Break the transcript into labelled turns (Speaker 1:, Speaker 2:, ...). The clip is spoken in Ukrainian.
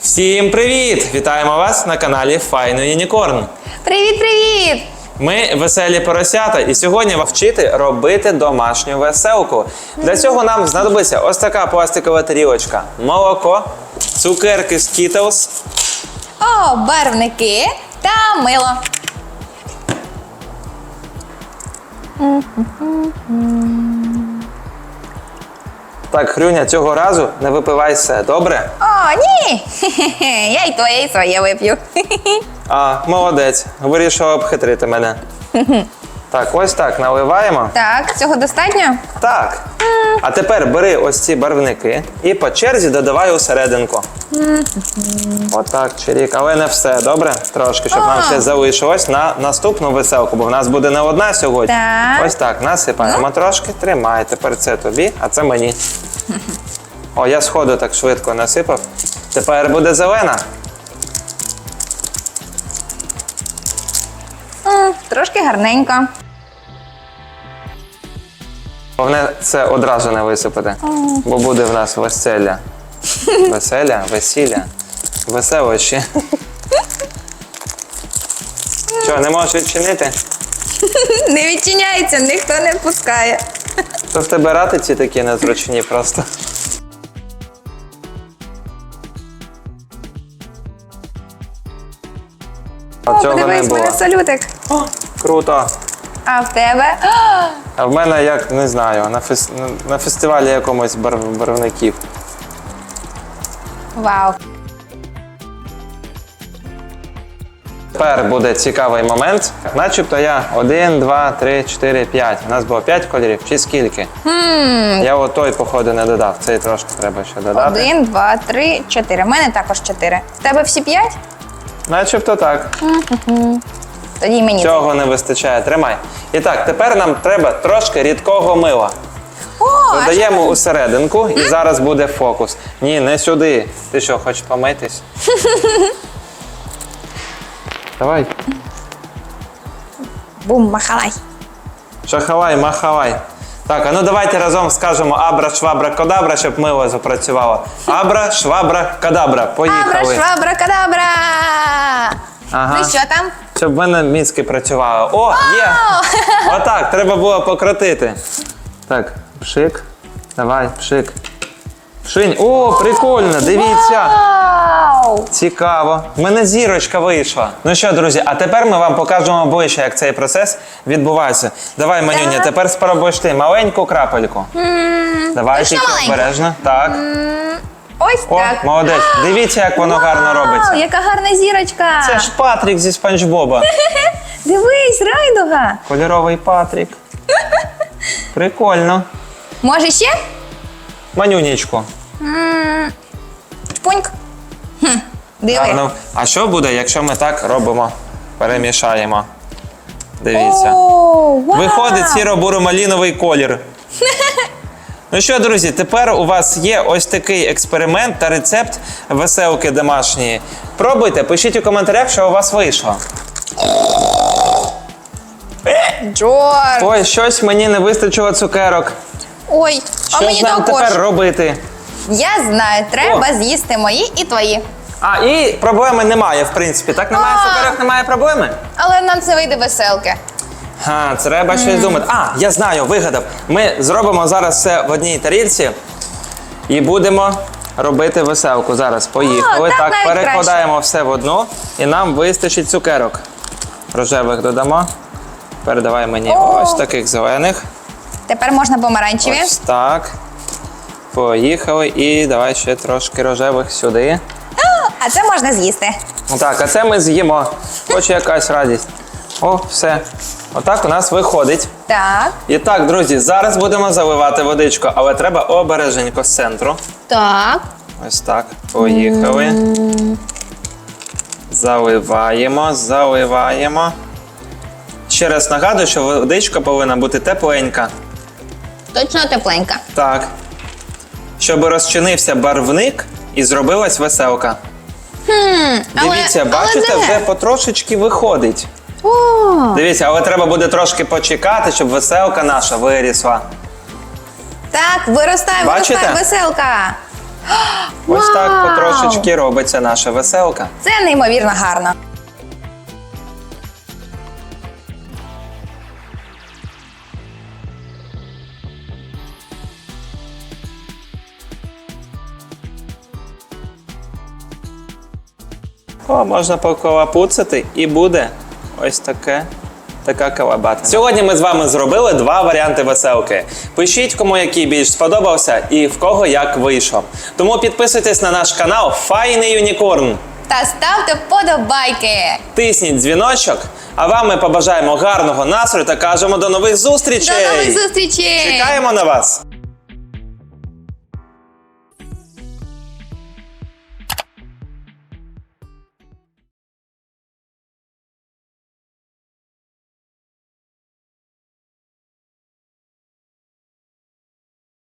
Speaker 1: Всім привіт! Вітаємо вас на каналі Файно Юнікорн.
Speaker 2: Привіт, привіт!
Speaker 1: Ми веселі поросята, і сьогодні вам вчити робити домашню веселку. Для цього нам знадобиться ось така пластикова тарілочка, молоко, цукерки з Skittles,
Speaker 2: О, барвники та мило.
Speaker 1: Так, Хрюня, цього разу не випивай все, добре?
Speaker 2: О, ні! Хе-хе-хе, Я й твоє, і своє вип'ю.
Speaker 1: А, молодець, вирішила обхитрити мене. Так, ось так наливаємо.
Speaker 2: Так, цього достатньо?
Speaker 1: Так. А тепер бери ось ці барвники і по черзі додавай усерединку. Отак, чирік, але не все, добре? Трошки, щоб нам ще залишилось на наступну веселку, бо в нас буде не одна сьогодні.
Speaker 2: Так. Ну.
Speaker 1: Ось так, насипаємо трошки, тримай. Тепер це тобі, а це мені. О, я сходу так швидко насипав. Тепер буде зелена.
Speaker 2: М, Трошки гарненько.
Speaker 1: Головне це одразу не висипати, бо буде в нас веселля. Веселя, весілля, веселощі. Що, не можеш відчинити?
Speaker 2: Не відчиняється, ніхто не пускає.
Speaker 1: То в тебе ратиці такі незручні просто.
Speaker 2: О,
Speaker 1: цього не
Speaker 2: подивись, в
Speaker 1: було.
Speaker 2: мене салютик.
Speaker 1: Круто.
Speaker 2: А в тебе? А,
Speaker 1: в мене як не знаю, на, фес... на фестивалі якомусь бар... барвників.
Speaker 2: Вау.
Speaker 1: Тепер буде цікавий момент. Начебто я 1, 2, 3, 4, 5. У нас було 5 кольорів чи скільки? Я отой, походу, не додав. Цей трошки треба ще додати.
Speaker 2: Один, два, три, чотири. У мене також чотири. В тебе всі п'ять?
Speaker 1: Начебто так.
Speaker 2: Тоді мені.
Speaker 1: Цього не вистачає. Тримай. І так, тепер нам треба трошки рідкого мила.
Speaker 2: О,
Speaker 1: Додаємо усерединку і зараз буде фокус. Ні, не сюди. Ти що, хочеш помитись? Давай.
Speaker 2: Бум, махалай.
Speaker 1: Шахавай, махавай. Так, а ну давайте разом скажемо абра, швабра, кодабра, щоб мило запрацювало. Абра, швабра, кадабра. Поїхали.
Speaker 2: Абра, швабра, кадабра!
Speaker 1: Ага.
Speaker 2: Ну що там?
Speaker 1: Щоб в мене мізки працювали. О, є! Отак, треба було покрутити. Так, пшик. Давай, пшик. Пшинь. О, прикольно, дивіться.
Speaker 2: Вау!
Speaker 1: Цікаво. В мене зірочка вийшла. Ну що, друзі, а тепер ми вам покажемо ближче, як цей процес відбувається. Давай, Манюня,
Speaker 2: Так.
Speaker 1: тепер спробуєш ти маленьку крапельку. Давай,
Speaker 2: точно
Speaker 1: тільки
Speaker 2: маленьку?
Speaker 1: обережно. Так.
Speaker 2: Ось
Speaker 1: О,
Speaker 2: так.
Speaker 1: молодець. Дивіться, як воно гарно
Speaker 2: Вау,
Speaker 1: робиться.
Speaker 2: яка гарна зірочка!
Speaker 1: Це ж Патрік зі Спанч Боба.
Speaker 2: Дивись, райдуга!
Speaker 1: Кольоровий Патрік. Прикольно.
Speaker 2: Може ще?
Speaker 1: Манюнічку.
Speaker 2: Чпуньк. Хм, диви.
Speaker 1: Гарно. А що буде, якщо ми так робимо? Перемішаємо. Дивіться.
Speaker 2: О, вау.
Speaker 1: Виходить сіро-буро-маліновий колір. Ну що, друзі, тепер у вас є ось такий експеримент та рецепт веселки домашньої. Пробуйте, пишіть у коментарях, що у вас вийшло.
Speaker 2: Джордж.
Speaker 1: Ой, щось мені не вистачило цукерок.
Speaker 2: Ой, а
Speaker 1: Що
Speaker 2: мені
Speaker 1: ж нам
Speaker 2: також.
Speaker 1: тепер робити?
Speaker 2: Я знаю, треба з'їсти мої і твої.
Speaker 1: А, і проблеми немає, в принципі. Так немає
Speaker 2: А.
Speaker 1: цукерок, немає проблеми.
Speaker 2: Але нам це вийде веселки.
Speaker 1: А, треба щось думати. А, я знаю, вигадав. Ми зробимо зараз все в одній тарілці і будемо робити веселку. Зараз поїхали.
Speaker 2: так
Speaker 1: так,
Speaker 2: навіть
Speaker 1: перекладаємо все в одну і нам вистачить цукерок. Рожевих додамо. Передавай мені
Speaker 2: О.
Speaker 1: ось таких зелених.
Speaker 2: Тепер можна помаранчеві.
Speaker 1: Ось так. Поїхали. І давай ще трошки рожевих сюди.
Speaker 2: А це можна з'їсти.
Speaker 1: Ну Так, а це ми з'їмо. Хоч якась радість. О, все. Отак у нас виходить.
Speaker 2: Так.
Speaker 1: І так, друзі, зараз будемо заливати водичку, але треба обереженько з центру.
Speaker 2: Так.
Speaker 1: Ось так. Поїхали. Заливаємо, заливаємо. Ще раз нагадую, що водичка повинна бути тепленька.
Speaker 2: Точно тепленька.
Speaker 1: Так. Щоб розчинився барвник і зробилась веселка.
Speaker 2: але-
Speaker 1: Дивіться,
Speaker 2: але
Speaker 1: бачите,
Speaker 2: де?
Speaker 1: вже потрошечки виходить. Дивіться, але треба буде трошки почекати, щоб веселка наша вирісла.
Speaker 2: так, виростає,
Speaker 1: Бачите?
Speaker 2: виростає веселка.
Speaker 1: Ось так
Speaker 2: Вау!
Speaker 1: потрошечки робиться наша веселка.
Speaker 2: Це неймовірно гарно.
Speaker 1: О, можна поколапуцати і буде ось таке. Така калабата. Сьогодні ми з вами зробили два варіанти веселки. Пишіть, кому який більш сподобався і в кого як вийшов. Тому підписуйтесь на наш канал Файний Юнікорн.
Speaker 2: Та ставте вподобайки.
Speaker 1: Тисніть дзвіночок, а вам ми побажаємо гарного настрою та кажемо до нових зустрічей!
Speaker 2: До нових зустрічей!
Speaker 1: Чекаємо на вас!